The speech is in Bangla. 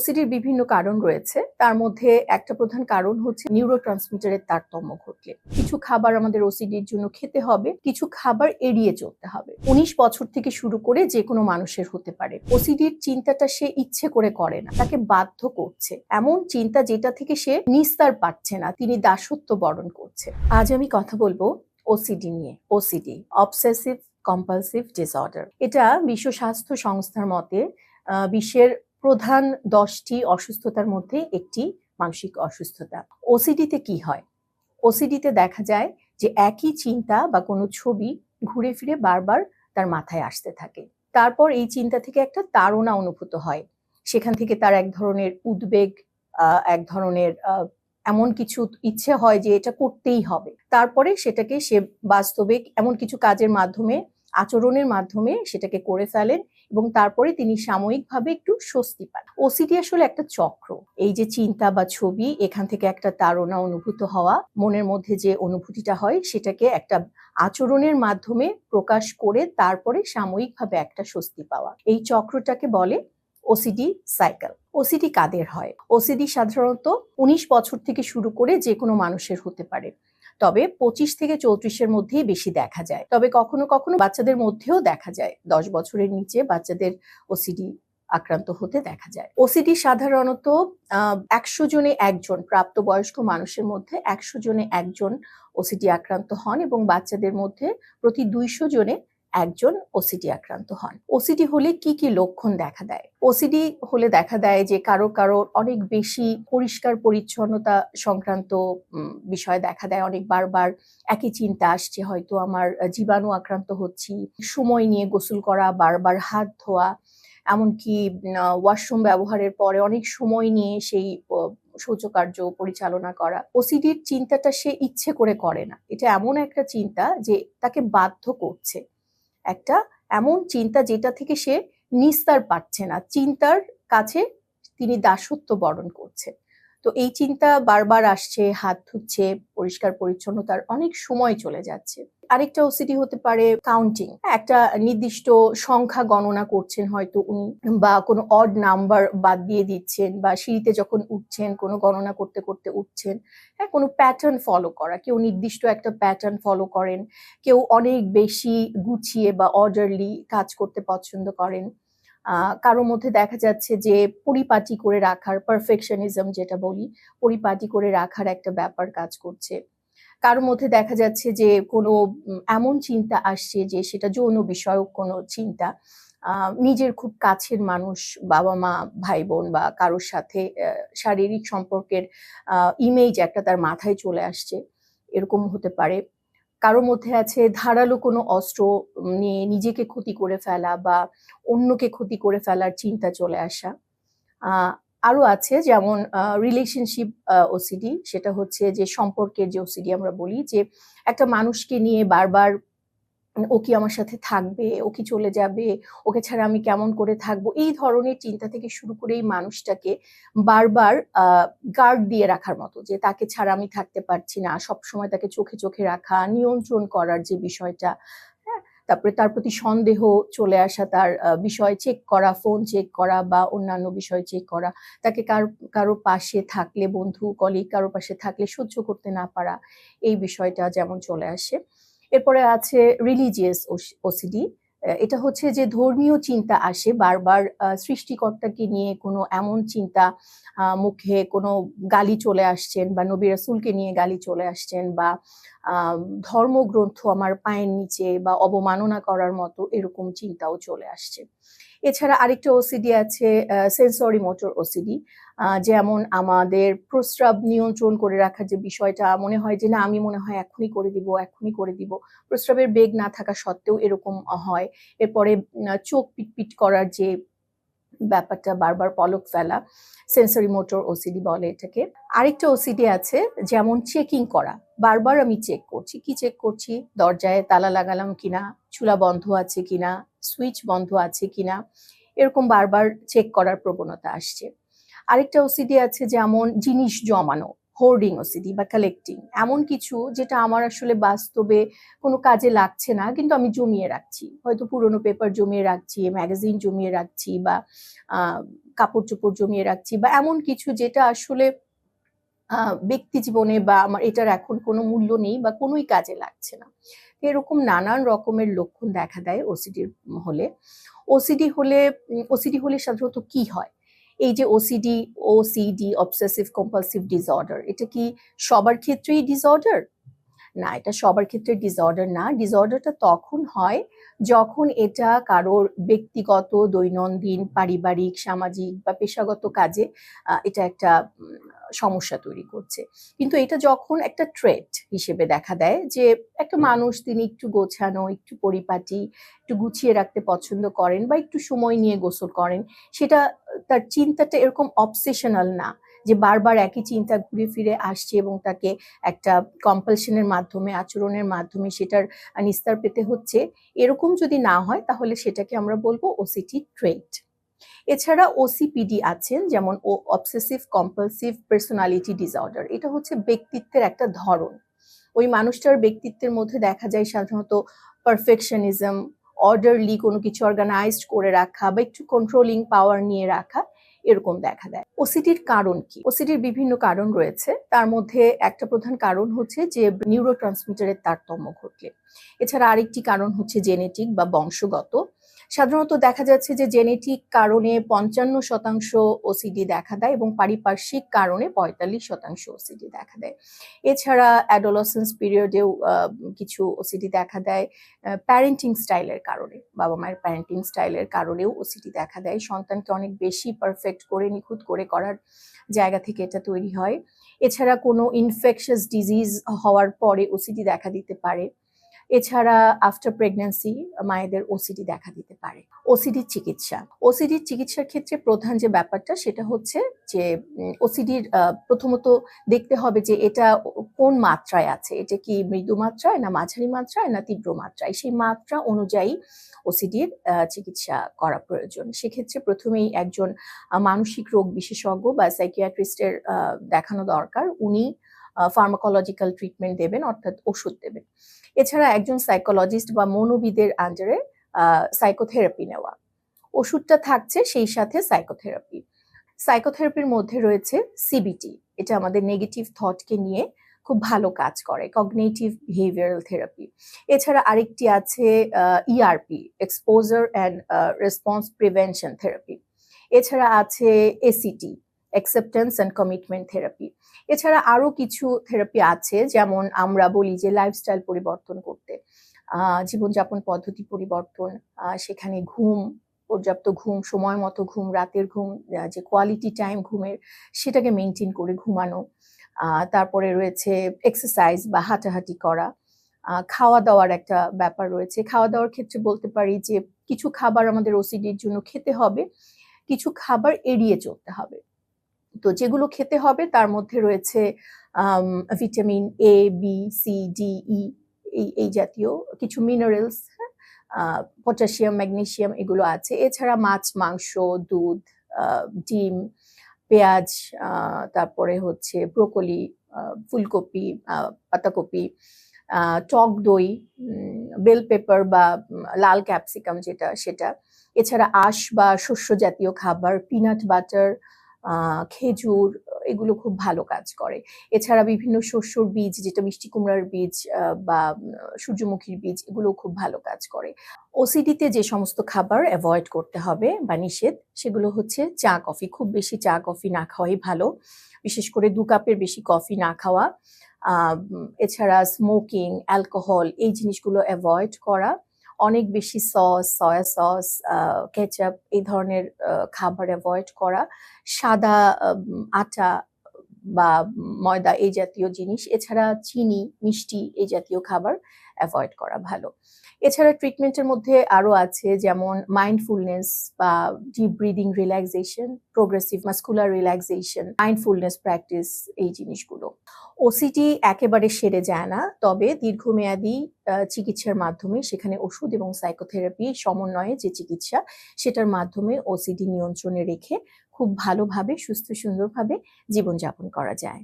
ওসিডির বিভিন্ন কারণ রয়েছে। তার মধ্যে একটা প্রধান কারণ হচ্ছে নিউরো ট্রান্সমিটারের তারতম্য ঘটলে। কিছু খাবার আমাদের ওসিডির জন্য খেতে হবে, কিছু খাবার এড়িয়ে চলতে হবে। উনিশ বছর থেকে শুরু করে যে কোনো মানুষের হতে পারে। ওসিডির চিন্তাটা সে ইচ্ছে করে করে না, তাকে বাধ্য করছে। এমন চিন্তা যেটা থেকে সে নিস্তার পাচ্ছে না, তিনি দাসত্ব বরণ করছে। আজ আমি কথা বলব ওসিডি নিয়ে। ওসিডি অবসেসিভ কম্পালসিভ ডিসঅর্ডার এটা বিশ্ব স্বাস্থ্য সংস্থার মতে বিশ্বের প্রধান দশটি অসুস্থতার মধ্যে একটি মানসিক অসুস্থতা। ওসিডিতে কি হয়? ওসিডিতে দেখা যায় যে একই চিন্তা বা কোনো ছবি ঘুরে ফিরে বারবার তার মাথায় আসতে থাকে। তারপর এই চিন্তা থেকে একটা তাড়না অনুভূত হয়। সেখান থেকে তার এক ধরনের উদ্বেগ এক ধরনের এমন কিছু ইচ্ছে হয় যে এটা করতেই হবে। তারপরে সেটাকে সে বাস্তবে এমন কিছু কাজের মাধ্যমে আচরণের মাধ্যমে সেটাকে করে ফেলেন এবং তারপরে তিনি সাময়িকভাবে একটু স্বস্তি পান। ওসিডি আসলে একটা চক্র। এই যে চিন্তা বা ছবি, এখান থেকে একটা তাড়না অনুভূত হওয়া, মনের মধ্যে যে অনুভূতিটা হয়, সেটাকে একটা আচরণের মাধ্যমে প্রকাশ করে তারপরে সাময়িকভাবে একটা স্বস্তি পাওয়া। এই চক্রটাকে বলে ওসিডি সাইকেল ওসিডি কাদের হয়? ওসিডি সাধারণত উনিশ বছর থেকে শুরু করে যে কোনো মানুষের হতে পারে। তবে পঁচিশ থেকে চৌত্রিশের মধ্যেই বেশি দেখা যায়। তবে কখনো কখনো বাচ্চাদের মধ্যেও দেখা যায়। দশ বছরের নিচে বাচ্চাদের ওসিডি আক্রান্ত হতে দেখা যায়। ওসিডি সাধারণত একশো জনে একজন, প্রাপ্তবয়স্ক মানুষের মধ্যে একশো জনে একজন ওসিডি আক্রান্ত হন এবং বাচ্চাদের মধ্যে প্রতি দুইশো জনে একজন ওসিডি আক্রান্ত হন। ওসিডি হলে কি কি লক্ষণ দেখা দেয়? ওসিডি হলে দেখা দেয় যে কারও কারও অনেক বেশি পরিষ্কার পরিচ্ছন্নতা সংক্রান্ত বিষয় দেখা দেয়। অনেক বারবার একই চিন্তা আসছে, হয়তো আমার জীবাণু আক্রান্ত হচ্ছি, সময় নিয়ে গোসল করা, বারবার হাত ধোয়া, এমনকি ওয়াশরুম ব্যবহারের পরে অনেক সময় নিয়ে সেই শৌচকার্য পরিচালনা করা। ওসিডির চিন্তাটা সে ইচ্ছে করে করে না। এটা এমন একটা চিন্তা যে তাকে বাধ্য করছে। একটা এমন চিন্তা যেটা থেকে সে নিস্তার পাচ্ছে না। চিন্তার কাছে তিনি দাসত্ব বরণ করছে। তো এই চিন্তা বারবার আসছে, হাত ধুচ্ছে, পরিষ্কার পরিচ্ছন্নতার অনেক সময় চলে যাচ্ছে। আরেকটা ওসিডি হতে পারে কাউন্টিং একটা নির্দিষ্ট সংখ্যা গণনা করছেন হয়তো উনি বা কোনো অড নাম্বার বাদ দিয়ে দিচ্ছেন বা সিঁড়িতে যখন উঠছেন, কোনো গণনা করতে করতে উঠছেন হ্যাঁ কোনো প্যাটার্ন ফলো করা। কেউ নির্দিষ্ট একটা প্যাটার্ন ফলো করেন, কেউ অনেক বেশি গুছিয়ে বা অর্ডারলি কাজ করতে পছন্দ করেন। কারোর মধ্যে দেখা যাচ্ছে যে পরিপাটি করে রাখার পারফেকশনিজম যেটা বলি, পরিপাটি করে রাখার একটা ব্যাপার কাজ করছে। কারোর মধ্যে দেখা যাচ্ছে যে কোনো এমন চিন্তা আসছে যে সেটা যৌন বিষয়ক কোনো চিন্তা নিজের খুব কাছের মানুষ বাবা মা ভাই বোন বা কারোর সাথে শারীরিক সম্পর্কের ইমেজ একটা তার মাথায় চলে আসছে। এরকম হতে পারে। কারোর মধ্যে আছে ধারালো কোনো অস্ত্র নিয়ে নিজেকে ক্ষতি করে ফেলা বা অন্যকে ক্ষতি করে ফেলার চিন্তা চলে আসা। আরও আরও আছে যেমন রিলেশনশিপ ওসিডি সেটা হচ্ছে যে সম্পর্কের যে ওসিডি আমরা বলি যে একটা মানুষকে নিয়ে বারবার ও কি আমার সাথে থাকবে? ও কি চলে যাবে? ওকে ছাড়া আমি কেমন করে থাকব? এই ধরনের চিন্তা থেকে শুরু করে এই মানুষটাকে বারবার গার্ড দিয়ে রাখার মতো, যে তাকে ছাড়া আমি থাকতে পারছি না। সব সময় তাকে চোখে চোখে রাখা, নিয়ন্ত্রণ করার যে বিষয়টা হ্যাঁ? তারপরে তার প্রতি সন্দেহ চলে আসা, তার বিষয় চেক করা ফোন চেক করা বা অন্যান্য বিষয় চেক করা, তাকে কার, কারও পাশে থাকলে, বন্ধু কলিগ কারও পাশে থাকলে সহ্য করতে না পারা, এই বিষয়টা যেমন চলে আসে। এরপরে আছে রিলিজিয়াস ওসিডি এটা হচ্ছে যে ধর্মীয় চিন্তা আসে বারবার সৃষ্টিকর্তাকে নিয়ে কোনো এমন চিন্তা মুখে কোনো গালি চলে আসছেন বা নবী রাসুলকে নিয়ে গালি চলে আসছেন বা ধর্মগ্রন্থ আমার পায়ের নিচে বা অবমাননা করার মতো এরকম চিন্তাও চলে আসছে। এছাড়া আরেকটা ওসিডি আছে সেন্সরি মোটর ওসিডি যেমন আমাদের প্রস্রাব নিয়ন্ত্রণ করে রাখার যে বিষয়টা, মনে হয় যে না, আমি মনে হয় এখনই করে দিব, এখনই করে দিব। প্রস্রাবের বেগ না থাকা সত্ত্বেও এরকম হয়। এরপরে চোখ পিটপিট করার যে ব্যাপারটা বারবার পলক ফেলা সেন্সরি মোটর ওসিডি বলে এটাকে। আরেকটা ওসিডি আছে, যেমন চেকিং করা। বারবার আমি চেক করছি। কি চেক করছি? দরজায় তালা লাগালাম কিনা? চুলা বন্ধ আছে কিনা? সুইচ বন্ধ আছে কিনা, এরকম বারবার চেক করার প্রবণতা আসছে। আরেকটা ওসিডি আছে যেমন জিনিস জমানো হোর্ডিং ওসিডি বা কালেক্টিং এমন কিছু যেটা আমার আসলে বাস্তবে কোনো কাজে লাগছে না, কিন্তু আমি জমিয়ে রাখছি। হয়তো পুরনো পেপার জমিয়ে রাখছি ম্যাগাজিন জমিয়ে রাখছি বা কাপড় চোপড় জমিয়ে রাখছি বা এমন কিছু যেটা আসলে ব্যক্তি জীবনে বা আমার এটার এখন কোনো মূল্য নেই বা কোনোই কাজে লাগছে না। এরকম নানান রকমের লক্ষণ দেখা দেয় ওসিডির হলে। ওসিডি হলে ওসিডি হলে সাধারণত কি হয়? এই যে OCD OCD obsessive compulsive disorder এটা কি সবার ক্ষেত্রেই ডিসঅর্ডার না, এটা সবার ক্ষেত্রে ডিসঅর্ডার না। ডিসঅর্ডারটা তখন হয় যখন এটা কারোর ব্যক্তিগত দৈনন্দিন পারিবারিক সামাজিক বা পেশাগত কাজে এটা একটা সমস্যা তৈরি করছে। কিন্তু এটা যখন একটা ট্রেট হিসেবে দেখা দেয় যে একটা মানুষ তিনি একটু গোছানো একটু পরিপাটি একটু গুছিয়ে রাখতে পছন্দ করেন বা একটু সময় নিয়ে গোসল করেন সেটা তার চিন্তাটা এরকম অবসেশনাল না। যে বারবার একই চিন্তা ঘুরে ফিরে আসছে এবং তাকে একটা কম্পালশনের মাধ্যমে, আচরণের মাধ্যমে সেটার নিস্তার পেতে হচ্ছে। এরকম যদি না হয়, তাহলে সেটাকে আমরা বলব ওসিটি ট্রেট এছাড়া ওসিপিডি আছেন, যেমন ও অবসেসিভ কম্পালসিভ পার্সোনালিটি ডিসঅর্ডার এটা হচ্ছে ব্যক্তিত্বের একটা ধরন। ওই মানুষটার ব্যক্তিত্বের মধ্যে দেখা যায় সাধারণত পারফেকশনিজম অর্ডারলি কোনো কিছু অর্গানাইজড করে রাখা বা একটু কন্ট্রোলিং পাওয়ার নিয়ে রাখা। এরকম দেখা দেয়। ওসিডির কারণ কি? ওসিডির বিভিন্ন কারণ রয়েছে। তার মধ্যে একটা প্রধান কারণ হচ্ছে যে নিউরো ট্রান্সমিটারের তারতম্য ঘটলে। এছাড়া আরেকটি কারণ হচ্ছে জেনেটিক বা বংশগত। সাধারণত দেখা যাচ্ছে যে জেনেটিক কারণে পঞ্চান্ন শতাংশ ওসিডি দেখা দেয় এবং পারিপার্শ্বিক কারণে পঁয়তাল্লিশ শতাংশ ওসিডি দেখা দেয়। এছাড়া অ্যাডোলসেন্স পিরিয়ডেও কিছু ওসিডি দেখা দেয় প্যারেন্টিং স্টাইলের কারণে, বাবা মায়ের প্যারেন্টিং স্টাইলের কারণেও ওসিডি দেখা দেয়। সন্তানকে অনেক বেশি পারফেক্ট করে, নিখুঁত করে করার জায়গা থেকে এটা তৈরি হয়। এছাড়া কোনো ইনফেকশাস ডিজিজ হওয়ার পরে ওসিডি দেখা দিতে পারে। এছাড়া আফটার প্রেগন্যান্সি মায়েদের ওসিডি দেখা দিতে পারে। ওসিডির চিকিৎসা। ওসিডির চিকিৎসার ক্ষেত্রে প্রধান যে ব্যাপারটা সেটা হচ্ছে যে ওসিডির প্রথমত দেখতে হবে যে এটা কোন মাত্রায় আছে। এটা কি মৃদু মাত্রায় না মাঝারি মাত্রায় না তীব্র মাত্রায়? সেই মাত্রা অনুযায়ী ওসিডির চিকিৎসা করা প্রয়োজন। সেক্ষেত্রে প্রথমেই একজন মানসিক রোগ বিশেষজ্ঞ বা সাইকিয়াট্রিস্টের দেখানো দরকার। উনি ফার্মাকোলজিক্যাল ট্রিটমেন্ট দেবেন, অর্থাৎ ওষুধ দেবেন। এছাড়া একজন সাইকোলজিস্ট বা মনোবিদের আন্ডারে সাইকোথেরাপি নেওয়া। ওষুধটা থাকছে সেই সাথে সাইকোথেরাপি সাইকোথেরাপির মধ্যে রয়েছে সিবিটি এটা আমাদের নেগেটিভ থটকে নিয়ে খুব ভালো কাজ করে কগনেটিভ বিহেভিয়ারাল থেরাপি এছাড়া আরেকটি আছে ERP exposure and response prevention therapy এছাড়া আছে ACT acceptance and commitment therapy এছাড়া আরও কিছু থেরাপি আছে, যেমন আমরা বলি যে লাইফস্টাইল পরিবর্তন করতে। জীবনযাপন পদ্ধতি পরিবর্তন সেখানে ঘুম, পর্যাপ্ত ঘুম, সময় মতো ঘুম, রাতের ঘুম যে কোয়ালিটি টাইম ঘুমের, সেটাকে মেনটেন করে ঘুমানো। তারপরে রয়েছে এক্সারসাইজ বা হাঁটাহাঁটি করা। খাওয়া দাওয়ার একটা ব্যাপার রয়েছে। খাওয়া দাওয়ার ক্ষেত্রে বলতে পারি যে কিছু খাবার আমাদের ওসিডির জন্য খেতে হবে, কিছু খাবার এড়িয়ে চলতে হবে। তো যেগুলো খেতে হবে, তার মধ্যে রয়েছে vitamin A B C D E এই এই জাতীয় কিছু মিনারেলস পটাশিয়াম ম্যাগনেশিয়াম এগুলো আছে। এছাড়া মাছ, মাংস, দুধ ডিম, পেঁয়াজ তারপরে হচ্ছে ব্রোকলি ফুলকপি পাতাকপি টক দই বেল পেপার বা লাল ক্যাপসিকাম যেটা, সেটা। এছাড়া আঁশ বা শস্য জাতীয় খাবার পিনাট বাটার খেজুর, এগুলো খুব ভালো কাজ করে। এছাড়া বিভিন্ন শস্যর বীজ, যেটা মিষ্টি কুমড়ার বীজ বা সূর্যমুখীর বীজ এগুলো খুব ভালো কাজ করে। ওসিডিতে যে সমস্ত খাবার অ্যাভয়েড করতে হবে বা নিষেধ, সেগুলো হচ্ছে চা, কফি। খুব বেশি চা, কফি না খাওয়াই ভালো। বিশেষ করে দু কাপের বেশি কফি না খাওয়া। এছাড়া স্মোকিং অ্যালকোহল এই জিনিসগুলো অ্যাভয়েড করা। অনেক বেশি সস সয়া সস কেচাপ এই ধরনের খাবার অ্যাভয়েড করা। সাদা আটা বা ময়দা এই জাতীয় জিনিস, এছাড়া চিনি, মিষ্টি এই জাতীয় খাবার অ্যাভয়েড করা ভালো। এছাড়া ট্রিটমেন্টের মধ্যে আরও আছে যেমন মাইন্ডফুলনেস বা deep breathing relaxation progressive muscular relaxation mindfulness practice এই জিনিসগুলো। ওসিটি একেবারে সেরে যায় না, তবে দীর্ঘমেয়াদী চিকিৎসার মাধ্যমে সেখানে ওষুধ এবং সাইকোথেরাপি সমন্বয়ে যে চিকিৎসা, সেটার মাধ্যমে ওসিডি নিয়ন্ত্রণে রেখে খুব ভালোভাবে সুস্থ সুন্দরভাবে জীবনযাপন করা যায়।